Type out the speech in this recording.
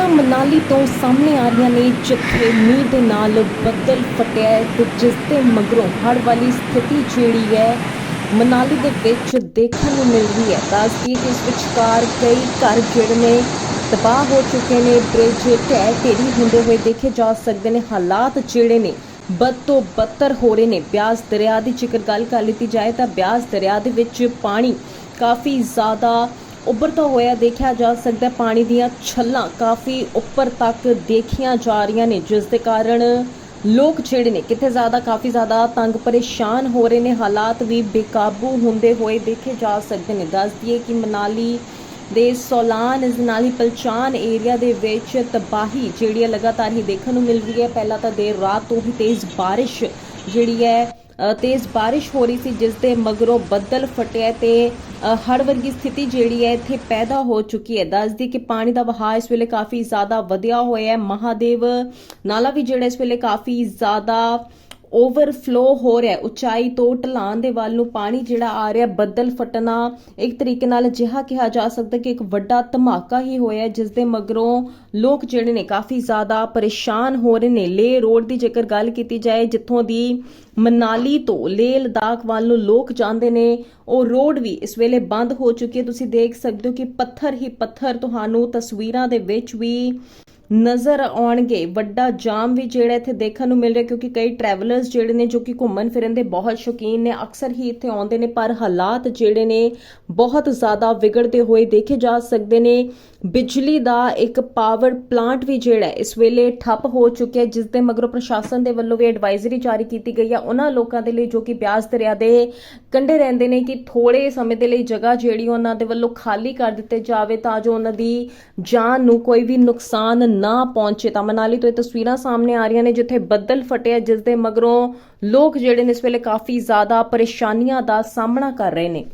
ਤਸਵੀਰਾਂ ਮਨਾਲੀ ਤੋਂ ਸਾਹਮਣੇ ਆ ਰਹੀਆਂ ਨੇ, ਜਿੱਥੇ ਮੀਂਹ ਦੇ ਨਾਲ ਬੱਦਲ ਫਟਿਆ ਹੈ ਤੇ ਜਿਸ ਦੇ ਮਗਰੋਂ ਹੜ੍ਹ ਵਾਲੀ ਸਥਿਤੀ ਜਿਹੜੀ ਹੈ, ਮਨਾਲੀ ਦੇ ਵਿੱਚ ਦੇਖਣ ਨੂੰ ਮਿਲ ਰਹੀ ਹੈ। ਦੱਸਦੀ ਕਿ ਇਸ ਵਿਚਕਾਰ ਕਈ ਘਰ ਜਿਹੜੇ ਨੇ ਤਬਾਹ ਹੋ ਚੁੱਕੇ ਨੇ, ਬ੍ਰਿਜ ਢਹਿ ਢੇਰੀ ਹੁੰਦੇ ਹੋਏ ਦੇਖੇ ਜਾ ਸਕਦੇ ਨੇ। ਹਾਲਾਤ ਜਿਹੜੇ ਨੇ, ਬਦ ਤੋਂ ਬੱਤਰ ਹੋ ਰਹੇ ਨੇ। ਬਿਆਸ ਦਰਿਆ ਦੀ ਜੇਕਰ ਗੱਲ ਕਰ ਲਈ ਜਾਏ ਤਾਂ ਬਿਆਸ ਦਰਿਆ ਦੇ ਵਿੱਚ ਪਾਣੀ ਕਾਫੀ ਜ਼ਿਆਦਾ ਉੱਭਰਦਾ ਹੋਇਆ, ਦੇਖਿਆ ਜਾ ਸਕਦਾ ਪਾਣੀ ਦੀਆਂ ਛੱਲਾਂ ਕਾਫੀ ਉੱਪਰ ਤੱਕ ਦੇਖੀਆਂ ਜਾ ਰਹੀਆਂ ਨੇ, ਜਿਸ ਦੇ ਕਾਰਨ ਲੋਕ ਜਿਹੜੇ ਨੇ ਕਿਤੇ ਜ਼ਿਆਦਾ, ਕਾਫੀ ਜ਼ਿਆਦਾ ਤੰਗ ਪਰੇਸ਼ਾਨ ਹੋ ਰਹੇ ਨੇ। ਹਾਲਾਤ ਵੀ ਬੇਕਾਬੂ ਹੁੰਦੇ ਹੋਏ ਦੇਖੇ ਜਾ ਸਕਦੇ ਨੇ। ਦੱਸ ਦਈਏ ਕਿ ਮਨਾਲੀ ਦੇ ਸੋਲਾਨ ਇਸ ਪਲਚਾਨ ਏਰੀਆ ਦੇ ਵਿੱਚ ਤਬਾਹੀ ਜਿਹੜੀ ਹੈ ਲਗਾਤਾਰ ਹੀ ਦੇਖਣ ਨੂੰ ਮਿਲ ਰਹੀ ਹੈ। ਪਹਿਲਾਂ ਤਾਂ ਦੇਰ ਰਾਤ ਤੋਂ ਹੀ ਤੇਜ਼ ਬਾਰਿਸ਼ ਜਿਹੜੀ ਹੈ ਤੇਜ਼ ਬਾਰਿਸ਼ ਹੋ ਰਹੀ ਸੀ ਜਿਸ ਦੇ ਮਗਰੋਂ ਬੱਦਲ ਫਟਿਆ ਤੇ ਅ, ਵਰਗੀ ਸਥਿਤੀ ਜਿਹੜੀ ਹੈ ਇੱਥੇ ਪੈਦਾ ਹੋ ਚੁੱਕੀ ਹੈ। ਦੱਸਦੀ ਕਿ ਪਾਣੀ ਦਾ ਵਹਾਅ ਇਸ ਵੇਲੇ ਕਾਫੀ ਜ਼ਿਆਦਾ ਵਧਿਆ ਹੋਇਆ ਹੈ। ਮਹਾਦੇਵ ਨਾਲਾ ਵੀ ਜਿਹੜਾ ਇਸ ਵੇਲੇ ਕਾਫੀ ਜ਼ਿਆਦਾ ਓਵਰਫਲੋ ਹੋ ਰਿਹਾ ਉਚਾਈ ਤੋਂ ਢਲਾਨ ਦੇ ਵੱਲ ਨੂੰ ਪਾਣੀ ਜਿਹੜਾ ਆ ਰਿਹਾ ਬੱਦਲ ਫਟਣਾ ਇੱਕ ਤਰੀਕੇ ਨਾਲ ਅਜਿਹਾ ਕਿਹਾ ਜਾ ਸਕਦਾ ਕਿ ਇੱਕ ਵੱਡਾ ਧਮਾਕਾ ਹੀ ਹੋਇਆ ਜਿਸ ਦੇ ਮਗਰੋਂ ਲੋਕ ਜਿਹੜੇ ਨੇ ਕਾਫੀ ਜ਼ਿਆਦਾ ਪਰੇਸ਼ਾਨ ਹੋ ਰਹੇ ਨੇ। ਲੇ ਰੋਡ ਦੀ ਜੇਕਰ ਗੱਲ ਕੀਤੀ ਜਾਏ, ਜਿੱਥੋਂ ਦੀ ਮਨਾਲੀ ਤੋਂ ਲੇਹ ਲਦਾਖ ਵੱਲ ਨੂੰ ਲੋਕ ਜਾਂਦੇ ਨੇ, ਉਹ ਰੋਡ ਵੀ ਇਸ ਵੇਲੇ ਬੰਦ ਹੋ ਚੁੱਕੀ ਹੈ। ਤੁਸੀਂ ਦੇਖ ਸਕਦੇ ਹੋ ਕਿ ਪੱਥਰ ਹੀ ਪੱਥਰ ਤੁਹਾਨੂੰ ਤਸਵੀਰਾਂ ਦੇ ਵਿੱਚ ਵੀ ਨਜ਼ਰ ਆਉਣਗੇ। ਵੱਡਾ ਜਾਮ ਵੀ ਜਿਹੜਾ ਇੱਥੇ ਦੇਖਣ ਨੂੰ ਮਿਲ ਰਿਹਾ, ਕਿਉਂਕਿ ਕਈ ਟਰੈਵਲਰਸ ਜਿਹੜੇ ਨੇ ਜੋ ਕਿ ਘੁੰਮਣ ਫਿਰਨ ਦੇ ਬਹੁਤ ਸ਼ੌਕੀਨ ਨੇ, ਅਕਸਰ ਹੀ ਇੱਥੇ ਆਉਂਦੇ ਨੇ, ਪਰ ਹਾਲਾਤ ਜਿਹੜੇ ਨੇ ਬਹੁਤ ਜ਼ਿਆਦਾ ਵਿਗੜਦੇ ਹੋਏ ਦੇਖੇ ਜਾ ਸਕਦੇ ਨੇ। ਬਿਜਲੀ ਦਾ ਇੱਕ ਪਾਵਰ ਪਲਾਂਟ ਵੀ ਜਿਹੜਾ ਇਸ ਵੇਲੇ ਠੱਪ ਹੋ ਚੁੱਕਿਆ ਜਿਸ ਦੇ ਮਗਰੋਂ ਪ੍ਰਸ਼ਾਸਨ ਦੇ ਵੱਲੋਂ ਵੀ ਐਡਵਾਈਜ਼ਰੀ ਜਾਰੀ ਕੀਤੀ ਗਈ ਹੈ। ਉਹਨਾਂ ਲੋਕਾਂ ਦੇ ਲਈ ਜੋ ਕਿ ਬਿਆਸ ਦਰਿਆ ਦੇ ਕੰਢੇ ਰਹਿੰਦੇ ਨੇ ਕਿ ਥੋੜੇ ਸਮੇਂ ਦੇ ਲਈ ਜਗ੍ਹਾ ਜਿਹੜੀ ਉਹਨਾਂ ਦੇ ਵੱਲੋਂ ਖਾਲੀ ਕਰ ਦਿੱਤੇ ਜਾਵੇ ਤਾਂ ਜੋ ਉਹਨਾਂ ਦੀ ਜਾਨ ਨੂੰ ਕੋਈ ਵੀ ਨੁਕਸਾਨ ਨਾ ਪਹੁੰਚੇ। ਤਾਂ ਮਨਾਲੀ ਤੋਂ ਇਹ ਤਸਵੀਰਾਂ ਸਾਹਮਣੇ ਆ ਰਹੀਆਂ ਨੇ, ਜਿੱਥੇ ਬੱਦਲ ਫਟਿਆ ਜਿਸ ਦੇ ਮਗਰੋਂ ਲੋਕ ਜਿਹੜੇ ਨੇ ਇਸ ਵੇਲੇ ਕਾਫੀ ਜ਼ਿਆਦਾ ਪਰੇਸ਼ਾਨੀਆਂ ਦਾ ਸਾਹਮਣਾ ਕਰ ਰਹੇ ਨੇ।